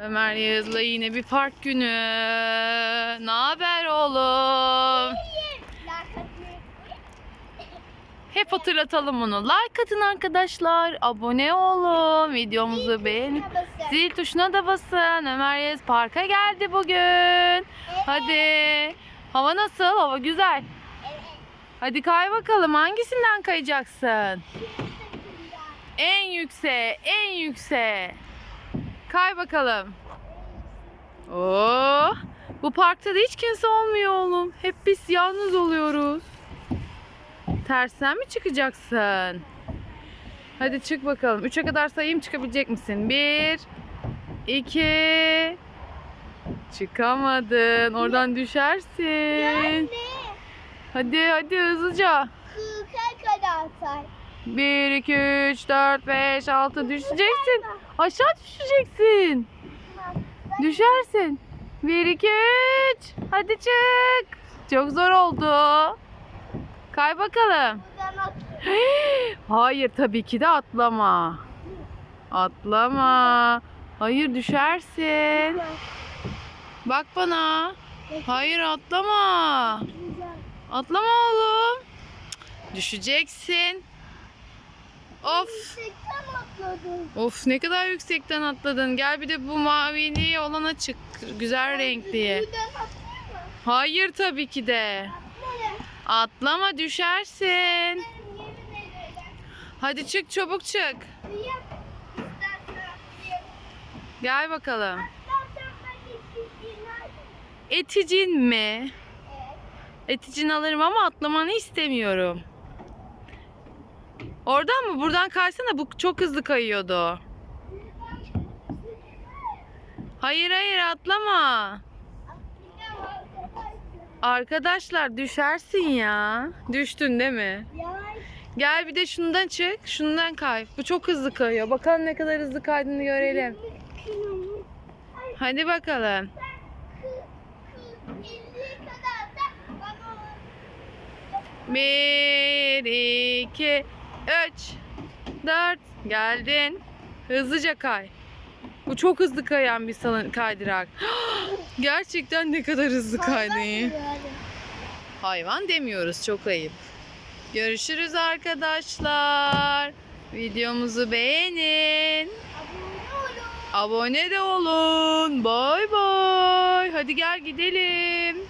Ömer Yağız'la yine bir park günü. Ne haber oğlum? Hep hatırlatalım onu. Like atın arkadaşlar. Abone olun. Videomuzu beğenin. Zil tuşuna da basın. Ömer Yağız parka geldi bugün. Hadi. Hava nasıl? Hava güzel. Hadi kay bakalım. Hangisinden kayacaksın? En yükseğe, en yükseğe. Kay bakalım. Oo, bu parkta da hiç kimse olmuyor oğlum. Hep biz yalnız oluyoruz. Tersten mi çıkacaksın? Hadi çık bakalım. Üçe kadar sayayım çıkabilecek misin? Bir, iki, çıkamadın. Oradan düşersin. Hadi hadi hızlıca. Kırka kadar say. 1, 2, 3, 4, 5, 6 düşeceksin. Aşağı düşeceksin. Düşersin. 1, 2, 3. Hadi çık. Çok zor oldu. Kay bakalım. Hayır tabii ki de atlama. Atlama. Hayır düşersin. Bak bana. Hayır atlama. Atlama oğlum. Düşeceksin. Of. Of ne kadar yüksekten atladın. Gel bir de bu mavili olana çık. Güzel renkliye. Hayır tabii ki de. Atlama düşersin. Hadi çık çabuk çık. Gel bakalım. Eticin mi? Eticin alırım ama atlamanı istemiyorum. Oradan mı? Buradan kaysana. Bu çok hızlı kayıyordu. Hayır hayır atlama. Arkadaşlar. Düşersin ya. Düştün değil mi? Gel bir de şundan çık. Şundan kay. Bu çok hızlı kayıyor. Bakalım ne kadar hızlı kaydığını görelim. Hadi bakalım. Bir, iki, üç, dört. Geldin. Hızlıca kay. Bu çok hızlı kayan bir salın kaydırak. Gerçekten ne kadar hızlı kaydın. Hayvan demiyoruz çok ayıp. Görüşürüz arkadaşlar. Videomuzu beğenin. Abone olun. Abone de olun. Bay bay. Hadi gel gidelim.